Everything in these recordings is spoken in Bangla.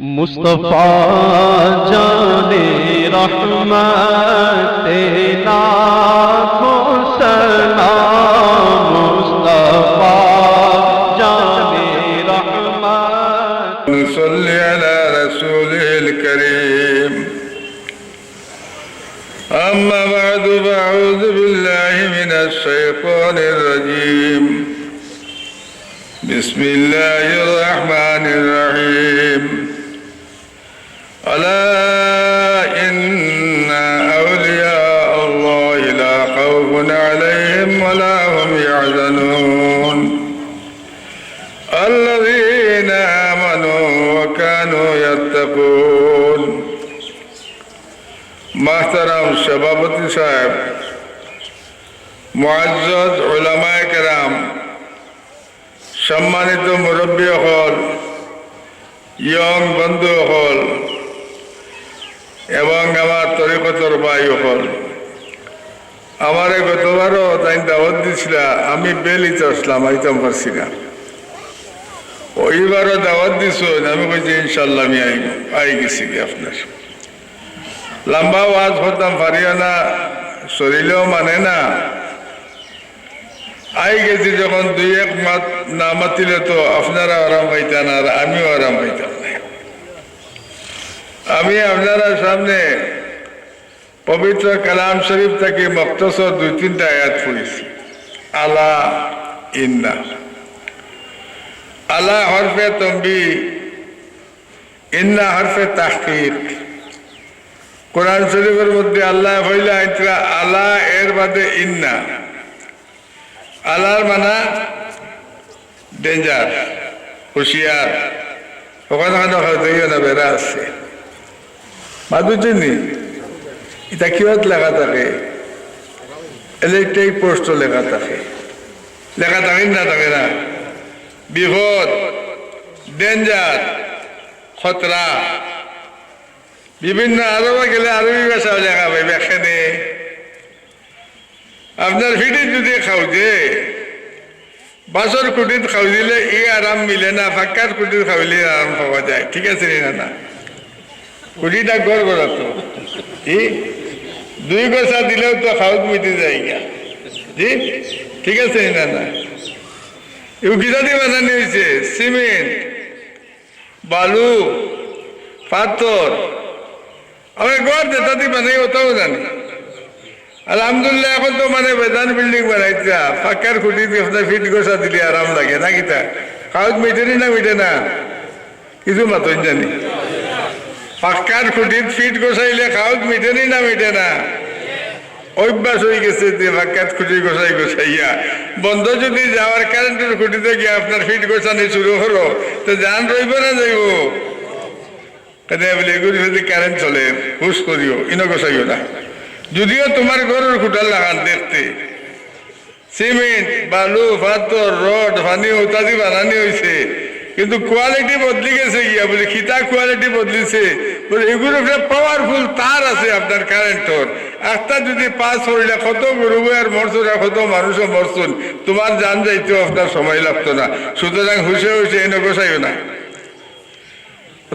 مصطفیٰ جان رحمت لاکھوں سلام مصطفیٰ جان رحمت نصلی على رسول الكريم. أما بعد فأعوذ بالله من الشيطان الرجيم. بسم الله الرحمن الرحيم. الذين آمنوا وكانوا يتقون محترم সভাপতি সাহেব মুআজ্জজ উলামায়ে কেরাম সম্মানিত মুরব্বী হল ইয়ং বন্ধু হল এবং আমার তরিকতর ভাই হল আমারে গতবারও তাই দাওয়াত দিছিল আমি বেলিতে আসলাম আইতাম পারছি না ওইবারও দাওয়াত দিছ, আমি কইছি ইনশাল্লাহ আমি আই আই গেছি কি আপনার। লম্বা ওয়াজ করতাম পারিও না, শরীরেও মানে না। আই গেছি যখন দুই এক মাত না মাতিলে তো আপনারা আরাম পাইতেন আর আমিও আরাম পাইতাম আমি আপনারা সামনে পবিত্র কালাম শরীফ থেকে মক্তসর দুই তিনটা আয়াত পড়েছি। আলা ইন্না। আলা হরফে তম্বি ইন্না হরফে তাহকিক। কোরআন শরীফের মধ্যে আল্লাহ হইলে আইতরা, আলা এর বাদে ইন্না। আলার মানা ডেঞ্জার, হুশিয়ার। ওখানে ওখানে হয়তো বেড়া আছে। মাদুচিনি এটা কিহত লেখা থাকে? ইলেকট্রিক পোস্ট লেখা থাকে। লেখা থাকে না থাকে না? বিপদ ডেঞ্জার খতরা। বিভিন্ন আরবে গেলে আরবি ভাষাও লেখা পাইবে, এখানে। আপনার ফিটে যদি খাও যে বাসর কুটিত খাও দিলে ই আরাম মিলে না ফাঁকার কুটিত খাওয়াইলে আরাম পাওয়া যায়। ঠিক আছে না না? কুটিটা গড় গড়া তো দুই গছা দিলেও তো খাওয়াত মিটে যায় জি? ঠিক আছে না না? কিতা দিয়ে হয়েছে সিমেন্ট, বালু, পাথর। আমি ঘর যেটা দিয়ে বানাই, ওটাও জানি। আলহামদুলিল্লাহ, এখন তো মানে বেদান বিল্ডিং বানাইছে, ফাঁকার খুঁটি দিয়ে ফিট গোসা দিলে আরাম লাগে, না কিতা খাওয়াত মিটেনি না মিটে না? কিছু মাতই জানি। পাক্কার খুঁটিত ফিট গোসাইলে খাওয়াত মিটেনি না মিটে না? অভ্যাস হয়ে গেছে যে ভাক্কাত খুঁটি গোসাই গোসাইয়া বন্ধ যদি যাওয়ার কারেন্টের খুঁটিতে গিয়ে আপনার ফিট গোছানি শুরু হলো, তো যান রইব না যাইব। কেন বলে, এগুলি কারেন্ট চলে, হুশ করিও, ইনো গোসাইও না। যদিও তোমার ঘরের খুঁটার লাগান দেখতে। সিমেন্ট, বালু, পাথর, রড, পানি, ইত্যাদি বানানি হয়েছে কিন্তু কোয়ালিটি বদলি গেছে গিয়া, বলে, খিতা কোয়ালিটি বদলিছে। বলে এগুলো একটা পাওয়ারফুল তার আছে আপনার কারেন্টর একটা যদি পাস হইলে কত গরু আর মরছুন আর কত মানুষও মরছুন তোমার জান যাইতেও আপনার সময় লাগতো না। সুতরাং হুসে হুসে এনে বসাইও না।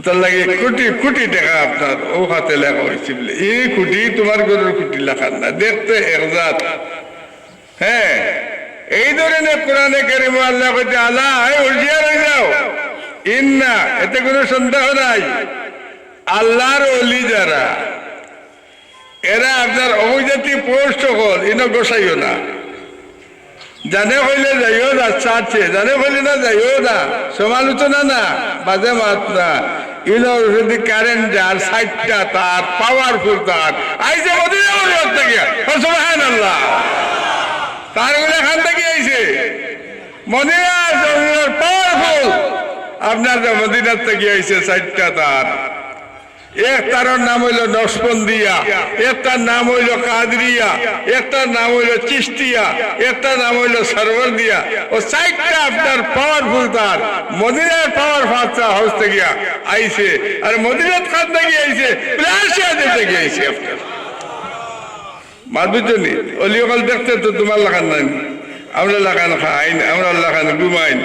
তার লাগে কোটি কোটি টাকা আপনার। ও হাতে লেখা হয়েছে বলে। এই খুঁটি তোমার গরুর খুঁটি লেখার না। দেখতে একজাত হ্যাঁ। এই ধরনের কোরআনে কারিম আল্লাহ কইতে, আল্লাহ হুশিয়ার হয়ে যাও। ইন্না, এতে কোনো সন্দেহ নাই। আল্লাহর অলি যারা এরা আপনার অভিজাতি পোস্ট হল ইনো গোসাইও না। জানে হইলে যাইও না, চাচ্ছে। জানে হইলে না, যাইও না। সমালোচনা না, বাজে মাত না। ইনোর যদি কারেন্ট যার সাইটটা তার পাওয়ারফুল তার আইসে মদিনা থেকে। সুবহান আল্লাহ তারগুলো এখান থেকে আইছে। মদিনা পাওয়ারফুল আপনার মদিনার থেকে আইছে সাইটটা তার। একটার নাম হইল নসপন্দিয়া একটার নাম হইল কাদরিয়া একটার নাম হইল চিস্তিয়া একটার নাম হইল সরবরদিয়া। ও সাইটটা আপনার পাওয়ারফুল তার। মদিনার পাওয়ার ফাঁচা হাউস থেকে আইছে। আর মদিনার খান থেকে আইছে? রাশিয়াতে থেকে আইছে আপনার। মাদুজনি অলিওকাল দেখতে তো তোমার লাগান নাই। আমরা লাগান খাইন আমরা লাগান ঘুমাইন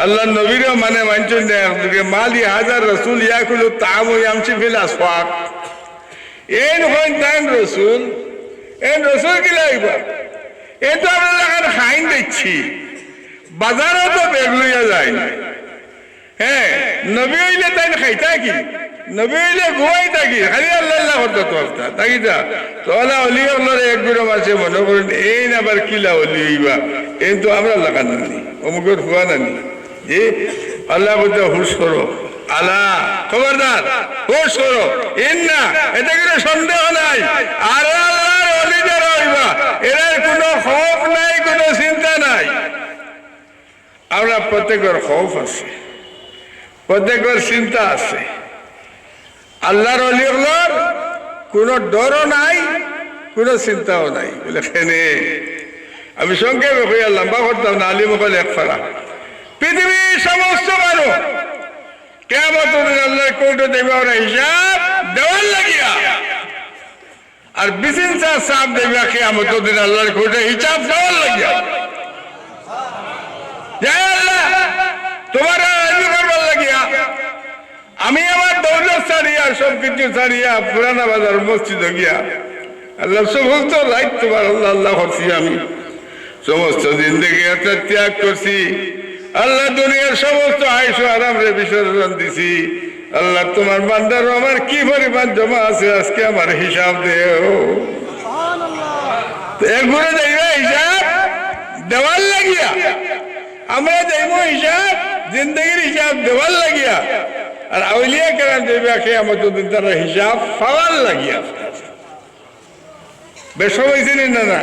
আল্লাহ নবীরও মানে মানছেন না মালি হাজার রসুল, ইয়াকুলু তাম ইয়ামসি ফিল আসফাক। এন হইন তাইন রসুল, এন রসুল কি লাগবে? এ তো আমরা লাগান খাইন দেখছি। বাজারও তো বেগ লইয়া যায় না। হ্যাঁ নবী হইলে তাই খাইতা কি? নবী হইলে ঘুমাই থাকি খালি আল্লাহ আল্লাহ করতো তো অবস্থা তাকি যা তোলা অলি হলো এক গুড়ো মাসে মনে করেন এই না আবার কিলা অলি হইবা? এই তো আমরা লাগান নানি, অমুকের হুয়া নানি। যে আল্লাহ বলতে হুশ করো। আল্লাহ, খবরদার, হুশ করো। এন না এটা কোনো সন্দেহ নাই। আর আল্লাহর নাই আমরা প্রত্যেকের আছে। প্রত্যেকের চিন্তা আছে। আল্লাহর অলিগুলোর কোনো ডরও নাই, কোনো চিন্তাও নাই। বলে খেনে আমি সংক্ষেপে হইয়া লম্বা করতাম না আলী মুখল এক ফারা। পৃথিবীর সমস্ত মানুষ কেমন আল্লাহ কোর্টে দেবে ওরা হিসাব দেওয়ার লাগিয়া। আর বিচিন সাপ দেবে কেমন আল্লাহর কোর্টে হিসাব দেওয়ার লাগিয়া। তোমার লাগিয়া। আমি আমার পুরানা বাজার গিয়া আল্লাহ সমস্ত লাইট তোমার আল্লাহ আমি। সমস্ত একটা ত্যাগ করছি। আল্লাহ দুনিয়ার সমস্ত আয়স আরাম রে বিসর্জন দিছি। আল্লাহ, তোমার বান্দার আমার কি পরিমাণ জমা আছে আজকে আমার হিসাব দেও। একবারে যাইবে হিসাব? দেওয়ার লাগিয়া। আমরা যাইব হিসাব, জিন্দগির হিসাব দেওয়ার লাগিয়া। আর আউলিয়া কেরাম আখে আমাদের দিন তারা হিসাব পাওয়ার লাগিয়া। বেশ হয়েছে না না?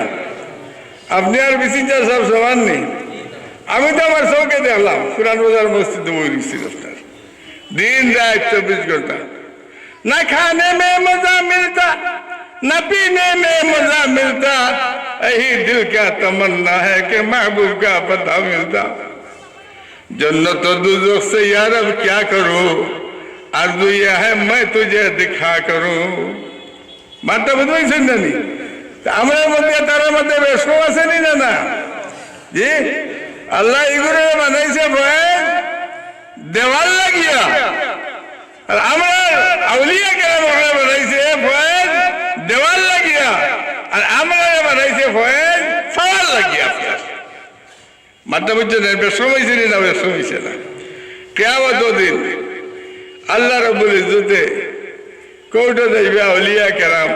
আপনি আর বিসিঞ্জার সব সমান নেই। আমি তো আমার চোখে দেখলাম কোরআন বাজার মসজিদে বইছি আপনার। دین رات چوبیس گھنٹہ نہ کھانے میں مزہ ملتا نہ پینے میں مزہ ملتا یہی دل کا تمنا ہے کہ محبوب کا پتہ ملتا। جنت و دوزخ سے یارب کیا کرو عرض یہ ہے میں تجھے دکھا মানটা বুঝবেন সেন জানি আমরা মধ্যে তারা মধ্যে বেশ আছে নি না না জি আল্লাহ এগুলো বানাইছে ভয় দেওয়াল লাগিয়া আর আমার আউলিয়া কেন মহলে বানাইছে ফয়েজ দেওয়াল লাগিয়া আর আমরা বানাইছে ফয়েজ সওয়াল লাগিয়া মাত্রা বুঝছে না বেশম হয়েছে না বেশম হয়েছে না কেয়ামত দিন আল্লাহ রবুল ইজ্জতে কোর্টে যাইবে আউলিয়া কেরাম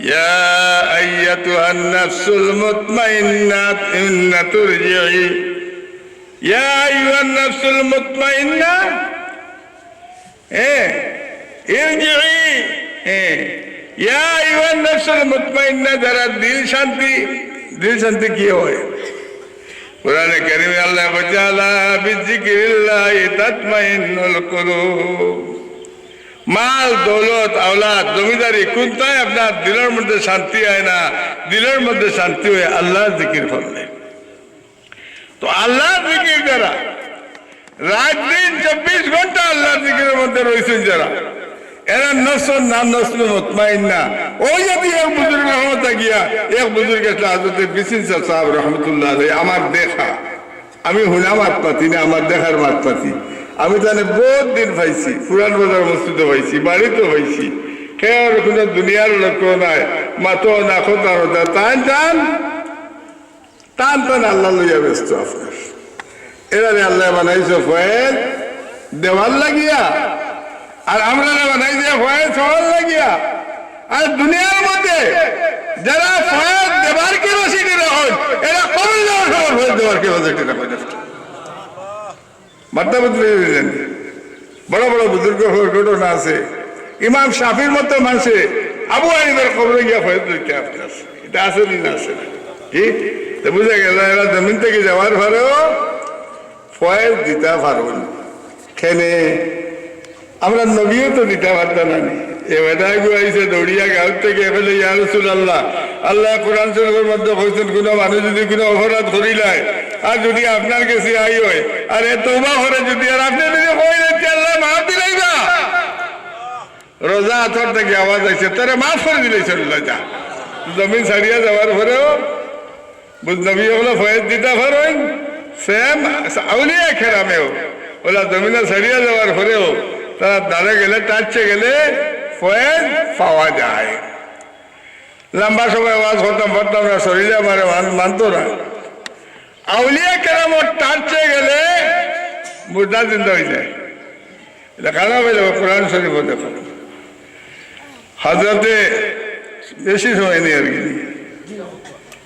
يا أيتها النفس المطمئنة إن ترجعي يا أيها النفس المطمئنة إيه ارجعي إيه يا أيها النفس المطمئنة যারা দিল শান্তি দিল শান্তি কি হয় কোরআনে কারিমে আল্লাহ বজালা বিজিকিরিল্লাহ তাতমাইন্নুল কুলুব মাল দৌলত আওলাদ জমিদারি কোনটাই আপনার দিলের মধ্যে শান্তি হয় না দিলের মধ্যে শান্তি হয় আল্লাহ জিকির করলে তো আল্লাহ জিকির যারা। রাত দিন চব্বিশ ঘণ্টা আল্লাহ জিকিরের মধ্যে রয়েছেন যারা। না এক গিয়া এক আমার দেখা। আমি মাত পাতি না, আমার দেখার মাত পাতি আমি তাহলে বহুত দিন পাইছি পুরান বাজার মসজিদে পাইছি, বাড়িতেও পাইছি। কোনো দুনিয়ার লোক নাই মাতো না খোতা হতা টান টান টান আল্লাহ লইয়া ব্যস্ত আপনার এরা আল্লাহ বানাইছে ফয়েল দেওয়াল লাগিয়া। আর আমরা বানাইছে ফয়েল সওয়াল লাগিয়া। আর দুনিয়ার মধ্যে যারা ফয়েল দেবার কেরোসিটি রাখেন এরা কমল দেওয়ার খবর ফয়েল দেওয়ার কেরোসিটি রাখেন বদলে দিলেন বড় বড় বুজুর্গ ঘটনা আছে। ইমাম শাফির মতো মানুষে আবু আইনের খবরে গিয়া ফয়েজ দিতে আপনার এটা আছে না না কি? বুঝে গেল এরা জমিন থেকে যাওয়ার পরেও ফয়েজ দিতে পারবেন খেনে আমরা নবীও তো দিতে পারতাম না এবার রসুল আল্লাহ আল্লাহ কোন যদি কোনো যদি হয় এ যদি আপনি আল্লাহ মাফ দিলাইবা রোজা আথর থেকে মাফ করে দিলে চল্লা যা জমিন ছাড়িয়া যাওয়ার পরেও বুঝ হলো ফয়েজ সেম ওলা গেলে গেলে ফয়েজ যায়। লম্বা সময় আওয়াজ করতাম শরীরে মানতো না। আউলিয়া কেরামত টাচে গেলে মুর্দা জিন্দা হয়ে যায়। এটা কারণ হয়ে কোরআন শরীফ দেখো। হজরতে বেশি সময় নেই আর কি।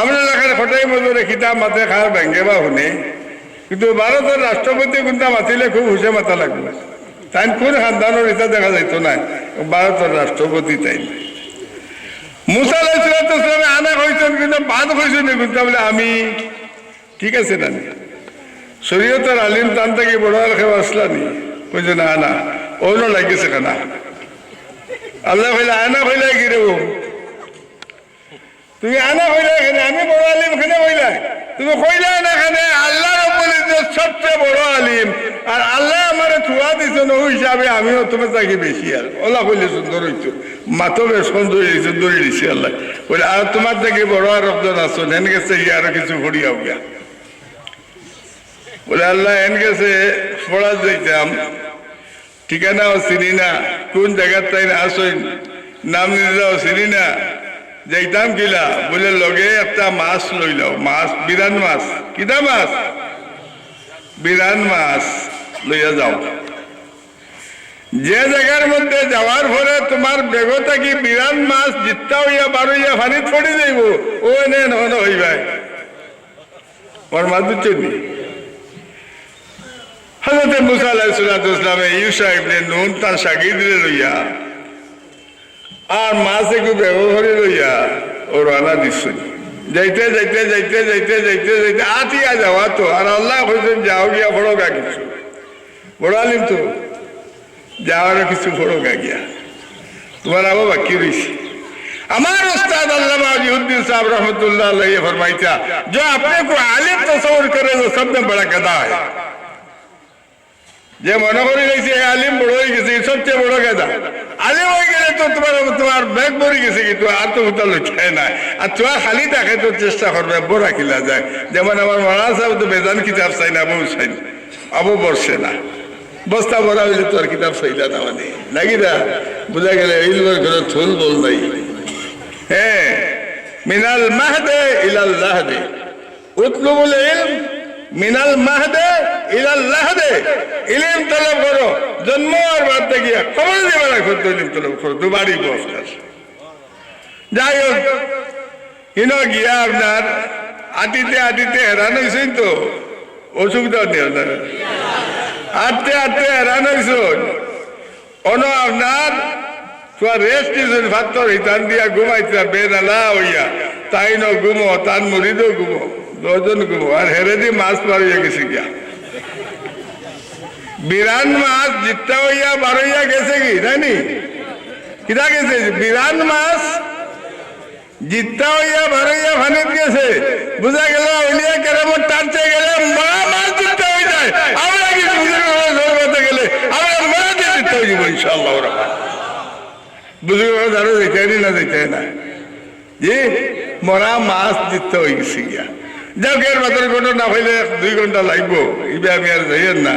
আমরা এলাকার ফটাই মজুরে খিতাব মাতে খাওয়া ব্যাঙ্গে বা শুনে কিন্তু ভারতের রাষ্ট্রপতি কিন্তু মাতিলে খুব হুসে মাথা লাগবে। তাই কোন খানদানোর এটা দেখা যাইত না ভারতের রাষ্ট্রপতি তাই মুসা আলাইসালামে আনা হয়েছেন কিন্তু বাদ হয়েছেন কিন্তু বলে আমি? ঠিক আছে না শরীয়তের আলিম তান থেকে বড় আর খেয়ে আসলানি কইছে না না। অন্য লাগিছে কেনা আল্লাহ কইলে আনা কইলে কি রে তুমি আনা কইলে এখানে, আমি বড় আলিম, এখানে কইলা তুমি কইলা না এখানে, আল্লাহ সবচেয়ে বড় আলিম। আর আল্লাহ আমার থুয়া দিছে ন হিসাবে আমিও তোমার থাকি বেশি আর ওলা কইলে সুন্দর হইতো। মাতো বেশ সুন্দর সুন্দর দিছি আল্লাহ। বলে, আর তোমার থেকে বড় আর রব্জন আছো, হেন গেছে আরও কিছু ফড়িয়াও গিয়া? বলে, আল্লাহ, হেন গেছে পড়া যাইতাম। ঠিকানাও চিনি না। কোন জায়গার তাই আসইন? নাম নিজাও চিনি না। যাইতাম কিলা বলে লগে একটা মাছ লইলাও মাছ বিরান মাছ। কিটা মাছ? বিরান মাছ লইয়া যাও। যে জায়গার মধ্যে যাওয়ার পরে তোমার বেগতা কি বিরান মাছ জিত্তা হইয়া বার হইয়া ফানি ছড়ি যাইব। ও এনে নহন হইবাই ওর মাছ দিচ্ছে হজরত মুসা আলাইসালামে ইউসা ইবনে নুন তার শাগিদরে লইয়া আর মাছ একটু ব্যবহারই লইয়া ওর আনা দিস যাইতে যাইতে যাইতে যাইতে যাইতে যাইতে আটি আজ তো আর আল্লাহ হয়েছেন যাও গিয়া বড় গা কিছু বড় আলিম তো যাওয়ার گیا تمہارا بابا کیمار استاد صاحب رحمت اللہ جو اپنے کوالیم تصور کرے سب نے بڑا گدا ہے যে মনে করি গেছে আলিম বড় হয়ে গেছে সবচেয়ে বড় গেদা আলিম হয়ে গেলে তো তোমার তোমার ব্যাগ ভরে গেছে কিন্তু আর তো উতাল লুচায় না আর তোমার খালি তাকে তো চেষ্টা করবে বড় কিলা যায়। যেমন আমার মহারাজ সাহেব তো বেজান কিতাব চাই না, বউ চাই না। আবু বসে না। বস্তা ভরা হইলে তো আর কিতাব চাইলা না মানে। নাকি না? বোঝা গেলে ইলমের ঘরে থুল বল নাই। হ্যাঁ মিনাল মাহদে ইলাল লাহদে। উতলুবুল ইলম মিনাল মাহদে ইলাল লাহদে। ইলম তলব করো। জন্ম আর বাদ গিয়া খবর দেবে রাখো তো ইলম তলব করো। দুবারই বস্তার যাই হোক ইন গিয়া আপনার আটিতে আটিতে হেরান হয়েছেন তো? অসুবিধা নেই আপনার। আটতে আটতে হেরান হয়েছেন অন আপনার তোমার রেস্ট দিয়েছেন ভাতর হিতান দিয়া ঘুমাইছে বেনালা হইয়া। তাই ন ঘুমো, তার মুড়িদও ঘুমো। দশজন ঘুমো আর হেরে দি মাছ পারিয়া গেছে গিয়া বিরান মাছ জিতটা হইয়া বার হইয়া গেছে কি জানি কিটা গেছে বিরান মাছ জিতটা হইয়া বার হইয়া ফানিত গেছে বুঝা গেল উলিয়া কেরামত টানতে গেলে মা মাছ জিতটা হয়ে যায় আমরা কি বুঝতে গেলে আমরা মা দিয়ে জিততে হয়ে যাব ইনশাআল্লাহ রহমান বুঝে ধরো যেতে না যেতে না জি মরা মাছ দিতে হয়ে গেছে গিয়া যাক এর ভেতরে ঘটনা হইলে দুই ঘণ্টা লাগবো। ইবে আমি আর যাইয়েন না।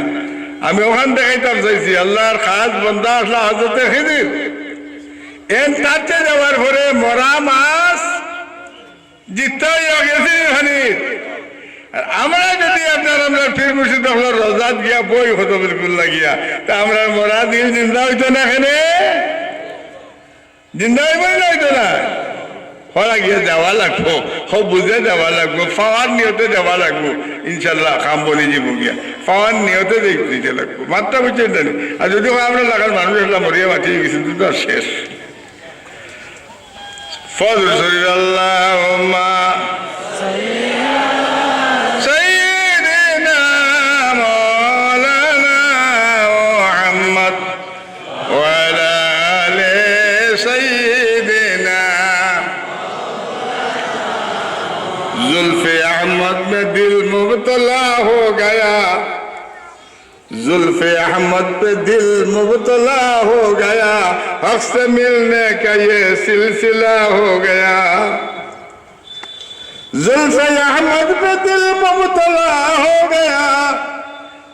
আমি ওখান দেখাইতাম চাইছি আল্লাহর খাস বন্ধা আসলা হজরতে খিদির। এন তাতে যাওয়ার পরে মরা মাছ জিততে হইয়া গেছে আমরা যদি আপনার আমরা ফির মুর্শিদ আপনার রজাত গিয়া বই হতো বিলকুল লাগিয়া, তা আমরা মরা দিন চিন্তা হইতো না এখানে? জিন্দা হইব না হইতো না। হরা গিয়ে যাওয়া লাগবো সব বুঝে দেওয়া লাগবো পাওয়ার নিয়তে দেওয়া লাগবো। ইনশাল্লাহ কাম বলে যাব গিয়া। পাওয়ার নিয়তে দিতে লাগবো। মাত্রা বুঝছে জানি আর যদি আমরা লাগার মানুষ এগুলা মরিয়া বাঁচিয়ে গেছি আর শেষ। ফজল শরীর আল্লাহ ہو گیا۔ زلف احمد پہ دل مبتلا ہو گیا۔ حق سے ملنے کا یہ سلسلہ ہو گیا۔ ظلف احمد پہ دل مبتلا ہو گیا۔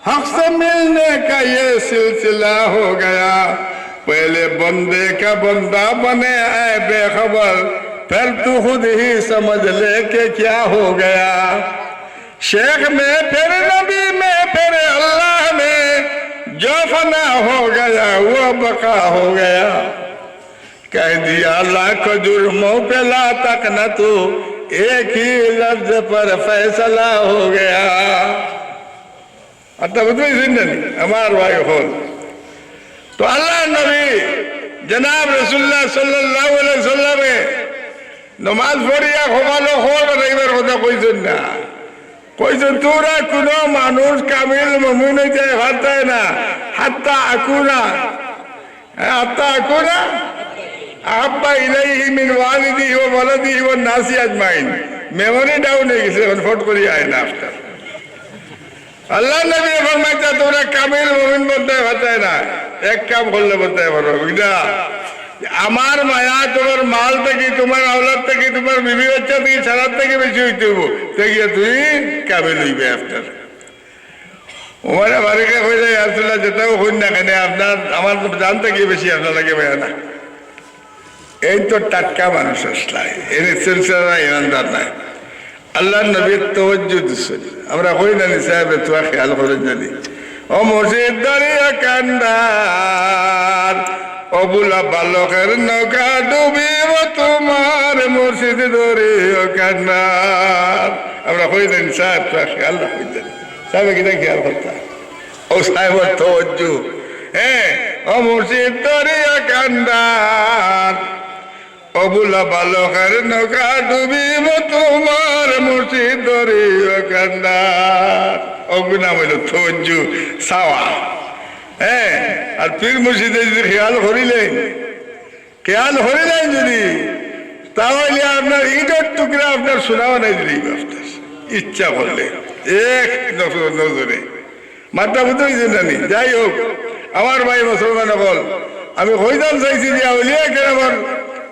حق سے ملنے کا یہ سلسلہ ہو گیا۔ پہلے بندے کا بندہ بنے، اے بے خبر۔ پھر تو خود ہی سمجھ لے کہ کیا ہو گیا۔ شیخ میں پھر نبی میں، پھر اللہ میں۔ جو فنا ہو گیا، وہ بقا ہو گیا۔ کہہ دیا، لاکھ جرموں پہ لا تک نہ تو ایک ہی لفظ پر فیصلہ ہو گیا۔ ہمار بھائی خود۔ تو اللہ نبی، جناب رسول اللہ صلی اللہ علیہ وسلم، نماز پڑھیا خوبالو خور رہی میرے خدا کوئی سننا কইছেন তোরা কোন মানুষ কামিল মমিন হইতে ভাতায় না। হাত্তা আকুনা। হ্যাঁ, হাত্তা আকুনা? আব্বা ইলাইহি মিন ওয়ালিদি ও ওয়ালাদি ও নাসি আজমাইন। মেমোরি ডাউন হয়ে গেছে এখন ফট করি আয় না আফটার আল্লাহ নবী ফরমাইতা তোমরা কামিল মুমিন বলতে ভাতায় না। এক কাম করলে বলতে পারো বুঝলা? আমার মায়া, তোমার মাল থেকে, তোমার আওলাদ থেকে, তোমার বিবি বাচ্চা থেকে ছাড়ার থেকে বেশি হইতে হইব। তুই আফটার ওমারে বাড়িকে হয়ে যায় আসলে যেটাও হইন না কেন? আপনার, আমার বেশি না। এই তো টাটকা মানুষ আসলাই এর ইমানদার নাই। আল্লাহ নবীর দিচ্ছেন আমরা কই না সাহেব খেয়াল করেন জানি ও মসজিদ দাঁড়িয়ে কান্দার অবুলা বালকের নৌকা ডুবিব তোমার মসজিদ ধরিও কান্দার আমরা কই না নি সাহেব খেয়াল রাখুন জানি সাহেব কিনা খেয়াল করতাম ও মসজিদ দাঁড়িয়ে কান্দার অবুলা অগুনা হইল থঞ্জু সাওয়া। হ্যাঁ আর পীর মুর্শিদে যদি খেয়াল করিলেন খেয়াল করিলেন যদি, তাহলে আপনার ইটের টুকরা আপনার শোনাও নাই আপনার ইচ্ছা করলে, এক নজর- মাথা বুঝতে জানি যাই হোক, আমার ভাই মুসলমান বল আমি হইদান চাইছি যে আউলিয়া কেরামর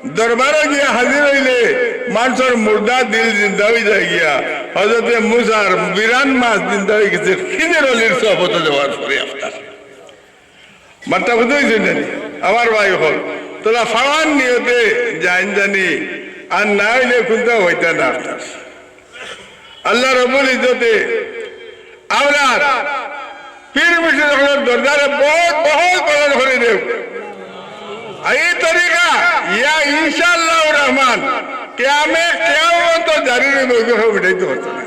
দরবারে গিয়া হাজির হইলে, মানুষের মুর্দা দিল জিন্দা হয়ে যায় গিয়া। হজরতে মুসার বিরান মাছ জিন্দা হয়ে গেছে খিদের অলির সহপত দেওয়ার পরে আপনার মাত্রা বুঝতে জানি আমার ভাই হল। তোরা ফাওয়ান নিয়তে জান জানি, আর না হইলে কোনটা হইতে না। আল্লাহ রবুল ইজতে আমরা পীর মুর্শিদ হলের দরজারে বহুত বহুত পালন করে দেব। এই তরিকা, ইয়া ইনশাআল্লাহ রহমান, কেয়ামে কেউ তো জারি কেউ মিটাইতে পারতো না।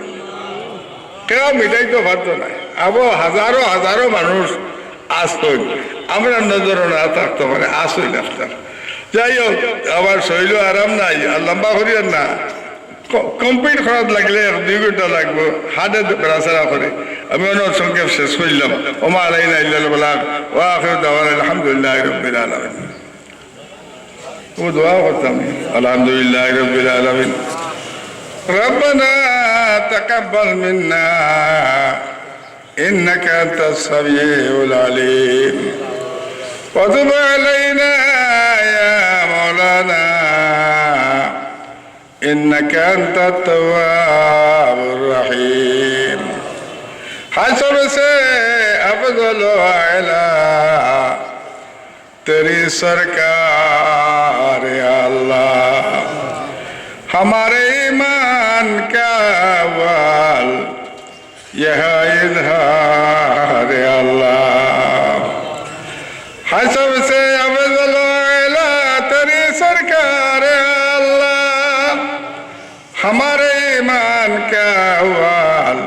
কেউ মিটাইতে পারতো না। আবো হাজারো হাজারো মানুষ আসতই আমরা নজর না থাকতো মানে আসই ডাক্তার যাই হোক আমার শৈল আরাম নাই আর লম্বা করিয়ার না কমপ্লিট করার লাগলে এক দুই ঘন্টা লাগবো হাটে বেড়াচাড়া করে আমি অনেক সংক্ষেপ শেষ করলাম ওমা আলাইনা ইল্লাল বালাগ ওয়া আখিরু দাওয়ানা আলহামদুলিল্লাহ রাব্বিল আলামিন ও দোয়া করতাম আলহামদুলিল্লাহ রাব্বিল আলামিন ربنا تقبل منا إنك أنت السميع العليم وتب علينا يا مولانا إنك أنت التواب الرحيم حسب سے أفضل وعلا تیری سرکار یا اللہ ہمارے یہ انہار اللہ حسب سے عبداللہ تری سرکار اللہ ہمارے ایمان کا حوال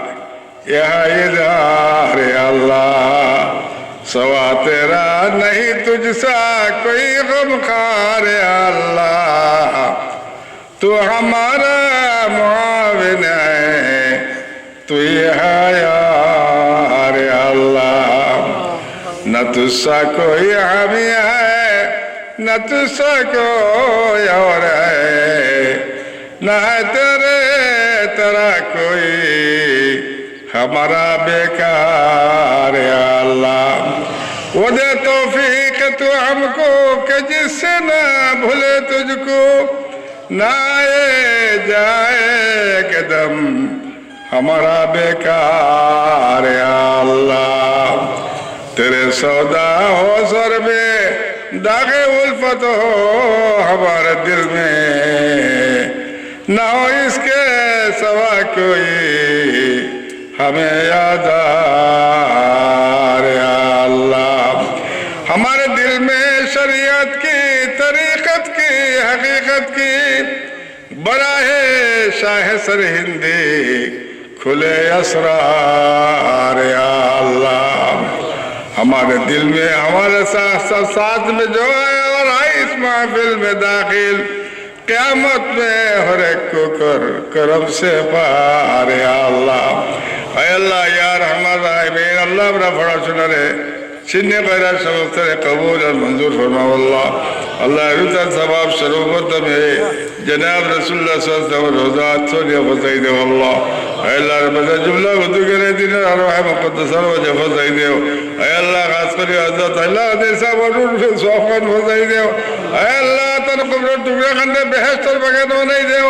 یہ اظہار اللہ سوا تیرا نہیں تجھ سا کوئی غمخار اللہ تو ہمارا معاون ہے তুই হায় আল্লাহ। না তু সাকই আমি না তু সাকই না তেরে, তারা কই হামারা বেকার আল্লাহ। ওদের তৌফিক তু আমকো কে জিসে না ভুলে তুজকো। না এ যায় কদম ہمارا بیکار اللہ۔ تیرے سودا ہو سر میں داغے الفت ہو ہمارے دل میں۔ نہ ہو اس کے سوا کوئی ہمیں یاد اللہ۔ ہمارے دل میں شریعت کی، طریقت کی، حقیقت کی۔ بڑا ہے شاہ سر ہندی کھلے اسرار، یا اللہ۔ ہمارے دل میں، ہمارے ساتھ سب ساتھ میں جو ہے، اور آئی اس محفل میں داخل۔ قیامت میں ہر ایک کو کر، کرم سے پار، یا اللہ۔ اے اللہ، یا رحمت ہمارا امین اللہ برا بڑا بڑا رہے سننے پیرا سمجھتے ہیں قبول اور منظور فرما، اللہ۔ اللہ رضا ثواب سروبت میں جناب رسول اللہ صلی اللہ علیہ وسلم روزہ سوریہ فضائی دے اللہ۔ সাল্লাম রোজা আচ্ছরিয়া ফসাই দেও আল্লাহ আল্লাহর বাজা জুমলা বধু করে দিন আর হ্যাঁ মুকদ্দাসার বাজা ফসাই দেও আয় আল্লাহ খাস করে হযরত আল্লাহ দেশা বড়ুর সোফান ফসাই দেও আয় আল্লাহ তার কবর টুকরা খান্ডে বেহেশতর বাগান বানাই দেও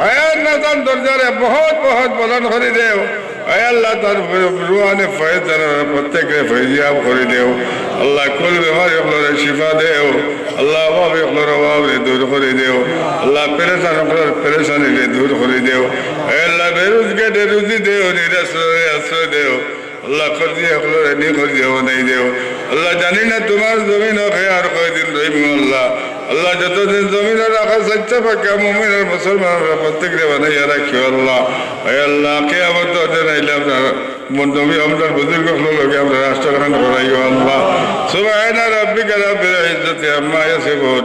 আয় আল্লাহ তার দরজারে বহুত বহুত বলন করে দেও আয় আল্লাহ তার রুহানে ফয়েজ প্রত্যেকে ফৈজিয়াব করে দেও আল্লাহ কুল বেমারি আপনারা শিফা দেও আল্লাহ অভাব আপনার অভাব দূর করে দেও আল্লাহ পেরেশান আপনার পেরেশানি দূর করে দেও আয় আল্লাহ বেরোজগারে রুজি দেও নিরাশ্রয় আশ্রয় দেও আল্লাহ করজি আপনার এনি করজি নাই দেও আল্লাহ জানি না তোমার জমিন আর কয়দিন রহিম আল্লাহ। আল্লাহ যতদিন জমিনে রাখা সচ্চা পাকা মুমিন আর মুসলমানরা প্রত্যেকরে বানাইয়া রাখিও, আল্লাহ। আয় আল্লাহ কে আমার তো জানাইলে আপনার নবী আপনার বুজুর্গ লগে আমরা রাষ্ট্রখান করাইও, আল্লাহ। সুবহান রাব্বিকা রাব্বিল ইজ্জাতি আম্মা ইয়াসিফুন।